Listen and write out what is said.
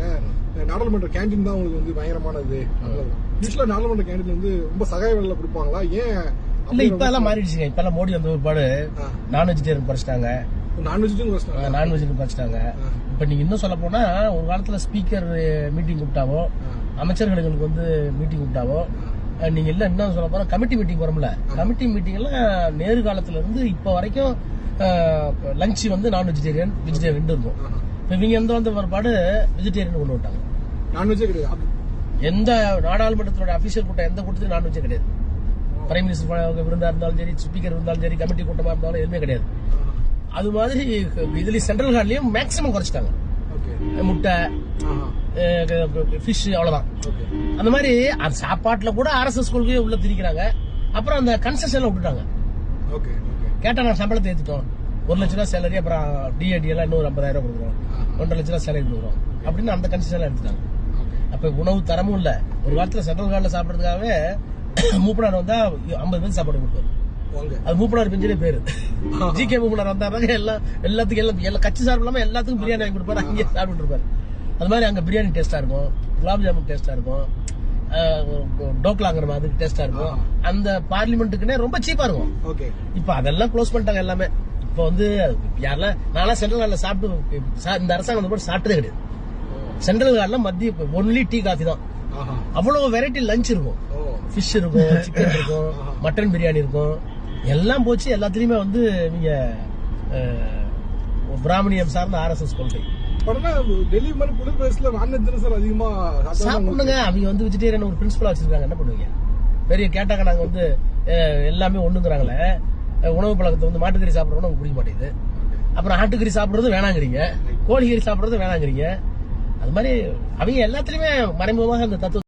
சொல்லுவாங்க. நாடாளுமன்ற கேண்டீன் தான் உங்களுக்கு வந்து பயங்கரமானது. யூஸ்வலா நாடாளுமன்ற கேண்டீன் வந்து ரொம்ப சகாய விலையில கொடுப்பாங்களா? ஏன் இல்ல இப்ப எல்லாம் மாறிடுச்சுங்க இப்ப எல்லாம் மோடி வந்த ஒருபாடு நான் வெஜிடேரியன் குறைச்சிட்டாங்க நான்வெஜ்னு கஷ்டம் நான் வெஜிடேரியன் குறைச்சிட்டாங்க இப்ப நீங்க இன்னும் சொல்ல போனா ஒரு காலத்துல ஸ்பீக்கர் மீட்டிங் கூப்பிட்டாவோ அமைச்சர்களுக்கு வந்து மீட்டிங் கூப்பிட்டாவோ நீங்க இல்ல என்ன சொல்ல போனா கமிட்டி மீட்டிங் வரும்ல. கமிட்டி மீட்டிங் எல்லாம் நேரு காலத்துல இருந்து இப்ப வரைக்கும் லஞ்ச் வந்து நான் வெஜிடேரியன் வெஜிடேரியன் இருக்கும். இப்ப இவங்க எந்த வந்த ஒருபாடு வெஜிடேரியன் கொண்டு விட்டாங்க நான்வெஜ்ஜே கிடையாது. எந்த நாடாளுமன்றத்தோட அபிஷியல் கூட்டம் எந்த கூட்டத்திலும் நான்வெஜ்ஜே கிடையாது. பிரைம் மினிஸ்டர் விருந்தா இருந்தாலும் சரி ஸ்பீக்கர் இருந்தாலும் சரி கமிட்டி கூட்டமா இருந்தாலும் எதுவுமே கிடையாது. அது மாதிரி இதுல சென்ட்ரல் ஹார்ட்லயும் மேக்ஸிமம் குறைச்சிட்டாங்க. முட்டை ஃபிஷ் அவ்வளவுதான். ஓகே. அந்த மாதிரி அந்த சாப்பாட்டுல கூட ஆர்எஸ்எஸ் கொள்கையை உள்ள திரிக்கிறாங்க அப்புறம் அந்த கன்செஷன்ல விட்டுட்டாங்க. கேட்டா நான் சம்பளத்தை ஏத்துட்டோம். ஒரு லட்ச ரூபா சேலரி அப்புறம் டிஏடி எல்லாம் இன்னொரு ஐம்பதாயிரம் கொடுக்குறோம். ஒன்றரை லட்ச ரூபா சேலரி கொடுக்குறோம். அப்படின்னு அந்த கன்செஷன்ல எடுத்துட்டாங்க. அப்ப உணவு தரமும் இல்ல. ஒரு காலத்துல சென்ட்ரல் கார்டில் சாப்பிடறதுக்காகவே மூப்பனார் வந்தா ஐம்பது பேர் சாப்பாடு கொடுப்பாரு. அது மூப்பனார் பெஞ்சலே பேரு. ஜி கே மூப்பனார் வந்தாருனாங்க எல்லாம் எல்லாத்துக்கும் எல்லாம் எல்லா கட்சி சார்பு இல்லாம எல்லாத்துக்கும் பிரியாணி வாங்கி கொடுப்பாரு அங்கேயே சாப்பிட்டு இருப்பாரு. அது மாதிரி அங்க பிரியாணி டேஸ்டா இருக்கும். குலாப் ஜாமுன் டேஸ்டா இருக்கும். டோக்லாங்கிற மாதிரி டேஸ்டா இருக்கும். அந்த பார்லிமெண்ட்டுக்குன்னே ரொம்ப சீப்பா இருக்கும். ஓகே இப்ப அதெல்லாம் க்ளோஸ் பண்ணிட்டாங்க எல்லாமே. இப்ப வந்து யாரெல்லாம் நான்லாம் சென்ட்ரல் கார்டில் சாப்பிட்டு இந்த அரசாங்கம் போட்டு சாப்பிட்டதே கிடையாது. சென்ட்ரல் கார்டில் மத்திய ஒன்லி டீ காஃபி தான். ஆஹா. அவ்வளவு வெரைட்டி லஞ்ச் இருக்கும். ஃபிஷ் இருக்கும் சிக்கன் இருக்கும் மட்டன் பிரியாணி இருக்கும். எல்லாம் போச்சு எல்லாத்துலயுமே வந்து நீங்க அஹ், பிராமணியம் சார்ந்த ஆர்எஸ்எஸ் கொள்கை. டெல்லி மாதிரி குளிர் பிரதேசத்துல நான்வெஜ் தானே சார் அதிகமா சாப்பிட்டா சாப்பிடுங்க. அவங்க வந்து வெஜிடேரியன் ஒரு பிரின்சிபலா வச்சிருக்காங்க. என்ன பண்ணுவீங்க? பெரிய கேட்டாங்க நாங்க வந்து எல்லாமே ஒண்ணுங்கிறாங்களே. உணவு பழக்கத்தை வந்து மாட்டுக்கறி சாப்பிடறோம் நமக்கு பிடிக்க மாட்டேங்குது. அப்புறம் ஆட்டுக்கறி சாப்பிடுறது வேணாங்கிறீங்க. கோழிக்கறி சாப்பிடுறது வேணாங்கிறீங்க. அது மாதிரி அவங்க எல்லாத்துலயுமே மறைமுகமாக அந்த தத்துவ